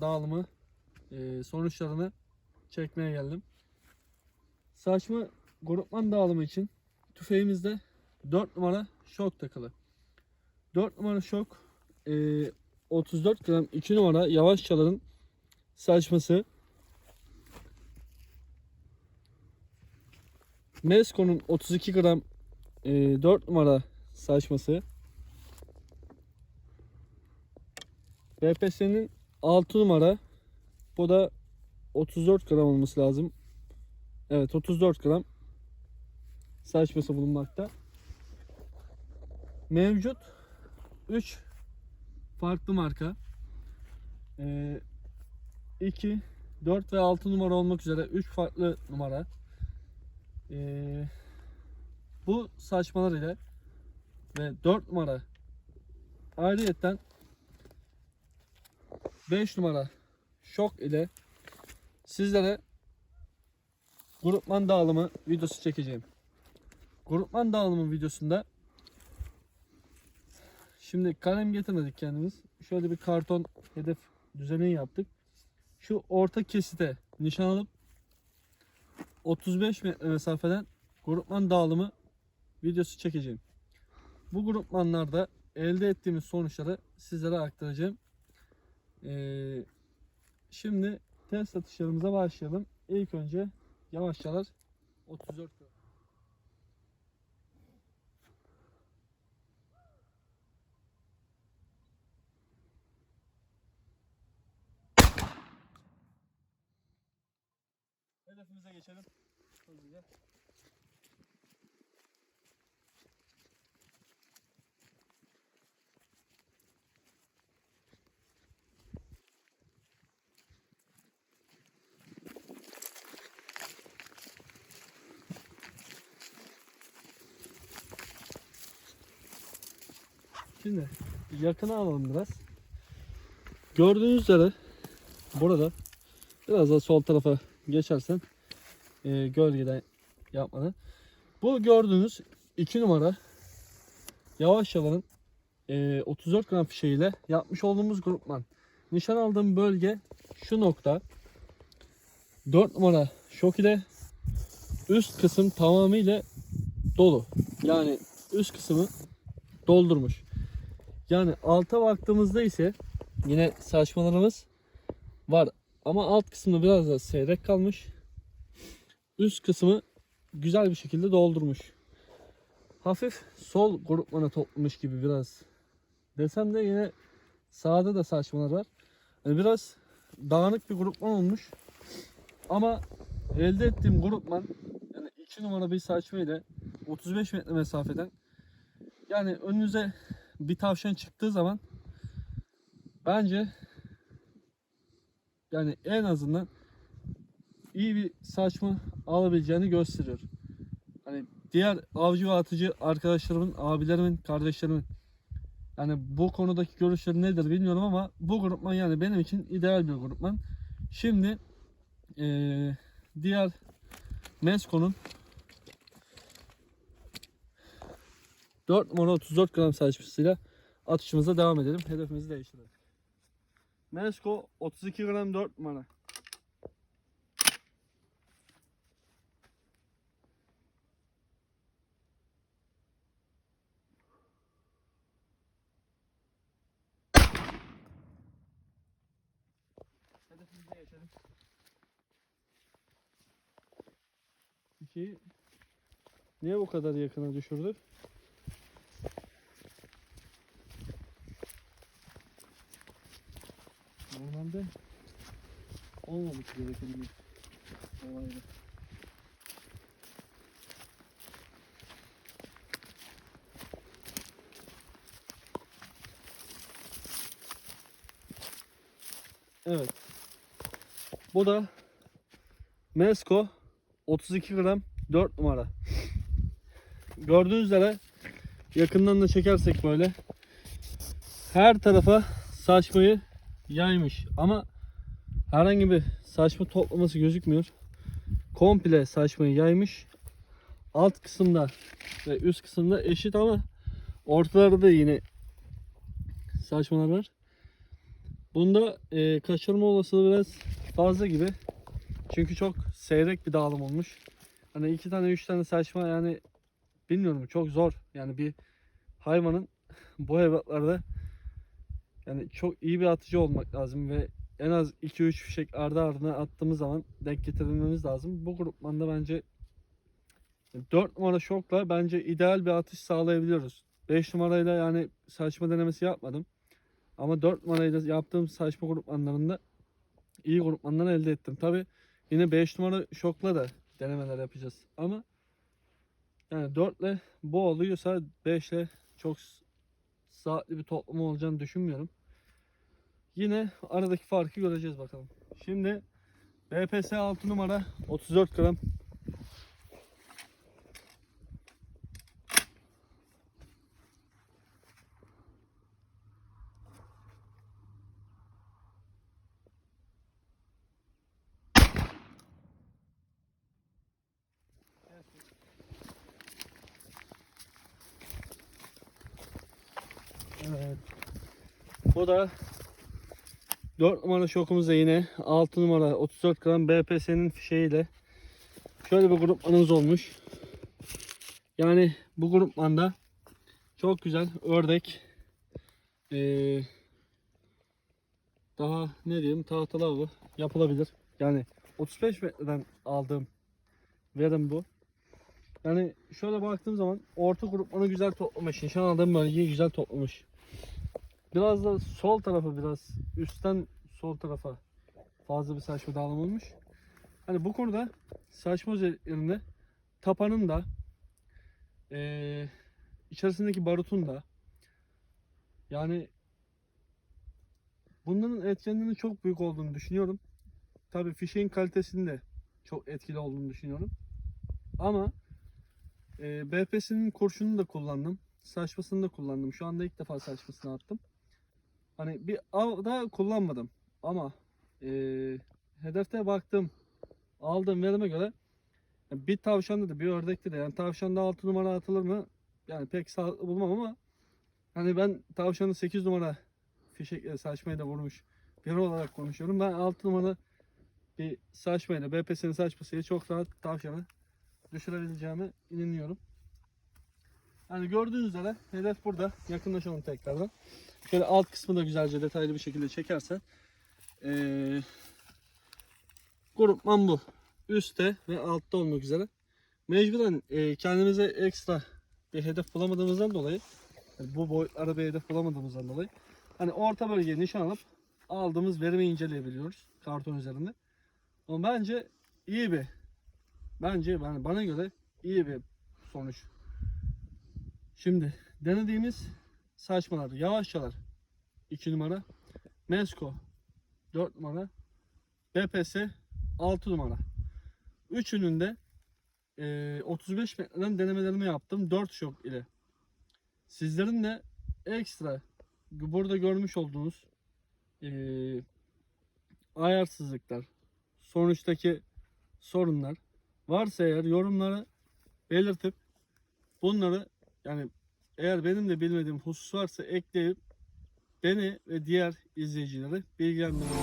dağılımı e, sonuçlarını çekmeye geldim. Saçma grupman dağılımı için tüfeğimizde 4 numara şok takılı. 4 numara şok e, 34 gram 2 numara yavaş çaların saçması. Mesko'nun 32 gram e, 4 numara saçması. BPS'nin 6 numara. Bu da 34 gram olması lazım. Evet 34 gram saçması bulunmakta. Mevcut 3 farklı marka. Ee, 2, 4 ve 6 numara olmak üzere 3 farklı numara. Ee, bu saçmalar ile ve 4 numara ayrıyetten 5 numara şok ile sizlere grupman dağılımı videosu çekeceğim. Grupman dağılımı videosunda şimdi kalem getirmedik kendimiz. Şöyle bir karton hedef düzeni yaptık. Şu orta kesite nişan alıp 35 metre mesafeden grupman dağılımı videosu çekeceğim. Bu grupmanlarda elde ettiğimiz sonuçları sizlere aktaracağım. Ee, şimdi test atışlarımıza başlayalım. İlk önce yavaşçalar 34 gram. Hedefimize geçelim. Hızlıca. Şimdi yakına alalım biraz. Gördüğünüz üzere burada biraz da sol tarafa geçersen e, gölgeden yapmadan. Bu gördüğünüz 2 numara yavaş yalanın e, 34 gram fişeğiyle yapmış olduğumuz grupman. Nişan aldığım bölge şu nokta. 4 numara şok ile üst kısım tamamıyla dolu. Yani üst kısmı doldurmuş. Yani alta baktığımızda ise yine saçmalarımız var. Ama alt kısmı biraz da seyrek kalmış. Üst kısmı güzel bir şekilde doldurmuş. Hafif sol grupmana toplamış gibi biraz. Desem de yine sağda da saçmalar var. Yani biraz dağınık bir grupman olmuş. Ama elde ettiğim grupman yani 2 numara bir saçma ile 35 metre mesafeden yani önünüze bir tavşan çıktığı zaman bence yani en azından iyi bir saçma alabileceğini gösteriyor. Hani diğer avcı ve atıcı arkadaşlarımın, abilerimin, kardeşlerimin yani bu konudaki görüşleri nedir bilmiyorum ama bu grupman yani benim için ideal bir grupman. Şimdi eee, diğer Mesko'nun 4 numara 34 gram saçmasıyla atışımıza devam edelim. Hedefimizi değiştirelim. Mesko 32 gram 4 numara. Hedefimize geçelim. Niye bu kadar yakına düşürdü? Normalde olmamış gereken bir olaydı. Evet. Bu da Mesko 32 gram 4 numara. Gördüğünüz üzere yakından da çekersek böyle her tarafa saçmayı yaymış ama herhangi bir saçma toplaması gözükmüyor. Komple saçmayı yaymış. Alt kısımda ve üst kısımda eşit ama ortalarda yine saçmalar var. Bunda e, kaçırma olasılığı biraz fazla gibi. Çünkü çok seyrek bir dağılım olmuş. Hani iki tane üç tane saçma yani bilmiyorum çok zor. Yani bir hayvanın bu evlatlarda yani çok iyi bir atıcı olmak lazım ve en az 2-3 fişek ardı ardına attığımız zaman denk getirilmemiz lazım. Bu grupmanda bence 4 numara şokla bence ideal bir atış sağlayabiliyoruz. 5 numarayla yani saçma denemesi yapmadım. Ama 4 numarayla yaptığım saçma grupmanlarında iyi grupmanlar elde ettim. Tabi yine 5 numara şokla da denemeler yapacağız. Ama yani 4 ile bu oluyorsa 5 ile çok saatli bir toplama olacağını düşünmüyorum. Yine aradaki farkı göreceğiz bakalım. Şimdi BPS 6 numara 34 gram Evet. Bu da 4 numara şokumuzda yine 6 numara 34 gram BPS'nin fişeğiyle şöyle bir grupmanımız olmuş. Yani bu grupmanda çok güzel ördek ee, daha ne diyeyim tahtalı avı yapılabilir. Yani 35 metreden aldığım verim bu. Yani şöyle baktığım zaman orta grupmanı güzel toplamış. Nişan aldığım bölgeyi güzel toplamış. Biraz da sol tarafı biraz üstten sol tarafa fazla bir saçma dağılım olmuş. Hani bu konuda saçma özelliklerinde tapanın da eee, içerisindeki barutun da yani bunların etkenlerinin çok büyük olduğunu düşünüyorum. Tabii fişeğin kalitesinin de çok etkili olduğunu düşünüyorum. Ama e, BPS'nin kurşununu da kullandım. Saçmasını da kullandım. Şu anda ilk defa saçmasını attım. Hani bir avda kullanmadım. Ama e, hedefte baktım. Aldığım verime göre yani bir tavşanda da bir ördekte de yani tavşanda 6 numara atılır mı? Yani pek sağlıklı bulmam ama hani ben tavşanı 8 numara fişekle saçmayla vurmuş biri olarak konuşuyorum. Ben 6 numara bir saçmayla BPS'nin saçmasıyla çok rahat tavşanı düşürebileceğime inanıyorum. Hani gördüğünüz üzere hedef burada. Yakınlaşalım tekrardan. Şöyle alt kısmı da güzelce detaylı bir şekilde çekersen. Ee, grupman bu. Üstte ve altta olmak üzere. Mecburen e, kendimize ekstra bir hedef bulamadığımızdan dolayı yani bu boyutlarda bir hedef bulamadığımızdan dolayı hani orta bölgeye nişan alıp aldığımız verimi inceleyebiliyoruz karton üzerinde. Ama bence iyi bir bence yani bana göre iyi bir sonuç. Şimdi denediğimiz saçmalar, yavaşçalar 2 numara, Mesko 4 numara, BPS 6 numara. Üçünün de e, 35 metreden denemelerimi yaptım 4 şok ile. Sizlerin de ekstra burada görmüş olduğunuz e, ayarsızlıklar, sonuçtaki sorunlar varsa eğer yorumlara belirtip bunları yani eğer benim de bilmediğim husus varsa ekleyip beni ve diğer izleyicileri bilgilendirmeyi